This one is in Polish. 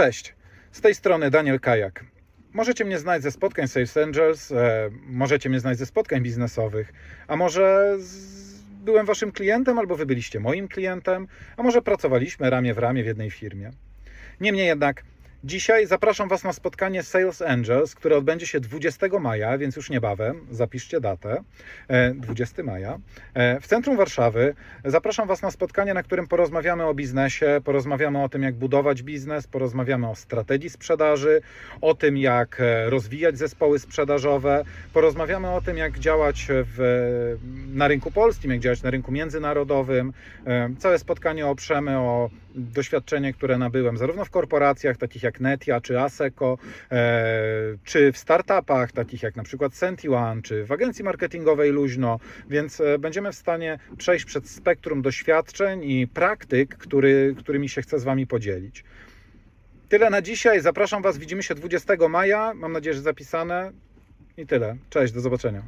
Cześć, z tej strony Daniel Kajak. Możecie mnie znać ze spotkań Sales Angels, e, możecie mnie znać ze spotkań biznesowych, a może z... byłem waszym klientem albo wy byliście moim klientem, a może pracowaliśmy ramię w ramię w jednej firmie. Niemniej jednak, dzisiaj zapraszam was na spotkanie Sales Angels, które odbędzie się 20 maja, więc już niebawem, zapiszcie datę, e, 20 maja, e, w centrum Warszawy. Zapraszam was na spotkanie, na którym porozmawiamy o biznesie, porozmawiamy o tym, jak budować biznes, porozmawiamy o strategii sprzedaży, o tym, jak e, rozwijać zespoły sprzedażowe, porozmawiamy o tym, jak działać w, na rynku polskim, jak działać na rynku międzynarodowym. E, Całe spotkanie oprzemy o doświadczenie, które nabyłem zarówno w korporacjach takich jak Netia czy Aseco, e, czy w startupach takich jak na przykład Sentione, czy w agencji marketingowej Luźno, więc e, będziemy w stanie przejść przez spektrum doświadczeń i praktyk, który, którymi się chcę z Wami podzielić. Tyle na dzisiaj. Zapraszam Was. Widzimy się 20 maja. Mam nadzieję, że zapisane. I tyle. Cześć, do zobaczenia.